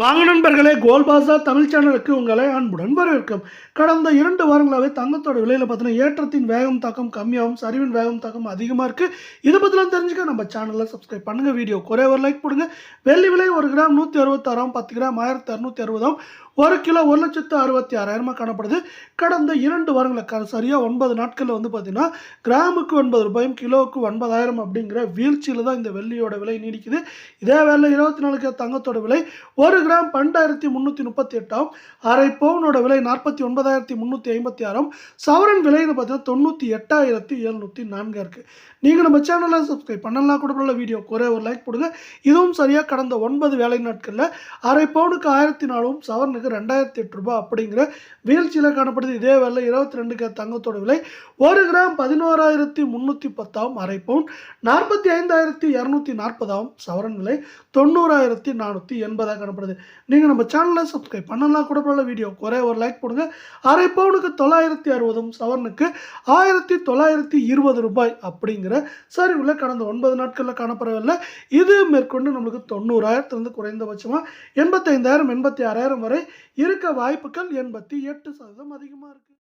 வாங்க நண்பர்களே கோல்பாசா தமிழ் சேனலுக்கு உங்களை அன்புடன் வரவேற்கும். கடந்த இரண்டு வாரங்களாகவே தங்கத்தோட விலையில் பார்த்தீங்கன்னா ஏற்றத்தின் வேகம் தாக்கம் கம்மியாகவும் சரிவின் வேகம் தாக்கம் அதிகமாக இருக்குது இதை பற்றிலாம் தெரிஞ்சுக்க நம்ம சேனலில் சப்ஸ்கிரைப் பண்ணுங்கள் வீடியோ குறைய ஒரு லைக் போடுங்க. வெள்ளி விலை ஒரு கிராம் நூற்றி அறுபத்தாறாம் பத்து கிராம் ஆயிரத்தி அறுநூற்றி அறுபதாம் ஒரு கிலோ ஒரு லட்சத்து அறுபத்தி ஆறாயிரமாக காணப்படுது. கடந்த இரண்டு வாரங்களுக்கு சரியாக ஒன்பது நாட்களில் வந்து பார்த்திங்கன்னா கிராமுக்கு ஒன்பது ரூபாயும் கிலோவுக்கு ஒன்பதாயிரம் அப்படிங்கிற வீழ்ச்சியில் தான் இந்த வெள்ளியோட விலை நீடிக்குது. இதே வேலை இருபத்தி நாலுக்கு தங்கத்தோட விலை ஒரு கிராம் பன்னெண்டாயிரத்தி முந்நூற்றி முப்பத்தி எட்டாம் அரை பவுனோட விலை நாற்பத்தி ஒன்பதாயிரத்தி முந்நூற்றி ஐம்பத்தி ஆறாம் சவரன் விலைன்னு பார்த்தீங்கன்னா தொண்ணூற்றி எட்டாயிரத்தி எழுநூற்றி நான்காக இருக்குது நீங்கள் நம்ம சேனலில் சப்ஸ்கிரைப் பண்ணலாம் கூட உள்ள வீடியோ குறை ஒரு லைக் போடுங்க. இதுவும் சரியாக கடந்த ஒன்பது வேலை நாட்களில் அரை பவுனுக்கு ஆயிரத்தி நாலும் சவரனுக்கு ரெண்டாயிரத்தி எட்டு ரூபாய் அப்படிங்கிற வீழ்ச்சியில் காணப்படுது. இதே வேலை இருபத்தி ரெண்டுக்கு தங்கத்தோட விலை ஒரு கிராம் பதினோராயிரத்தி முந்நூற்றி பத்தாம் அரை பவுன் நாற்பத்தி ஐந்தாயிரத்தி இரநூத்தி நாற்பதாம் சவரன் விலை தொண்ணூறாயிரத்தி நானூற்றி எண்பதாக காணப்படுது. நீங்கள் நம்ம சேனலை சப்ஸ்கிரைப் பண்ணலாம் கூட உள்ள வீடியோ குறை ஒரு லைக் போடுங்க. அரை பவுனுக்கு தொள்ளாயிரத்தி அறுபதும் சவரனுக்கு ஆயிரத்தி தொள்ளாயிரத்தி இருபது ரூபாய் அப்படிங்கிற சரிவுல கடந்த ஒன்பது நாட்களில் காணப்படவில்லை. இது மேற்கொண்டு நம்மளுக்கு தொண்ணூறாயிரத்துலேருந்து குறைந்தபட்சமாக எண்பத்தைந்தாயிரம் எண்பத்தி ஆறாயிரம் வரை இருக்க வாய்ப்புகள் எண்பத்தி எட்டு சதவீதம் அதிகமாக இருக்குது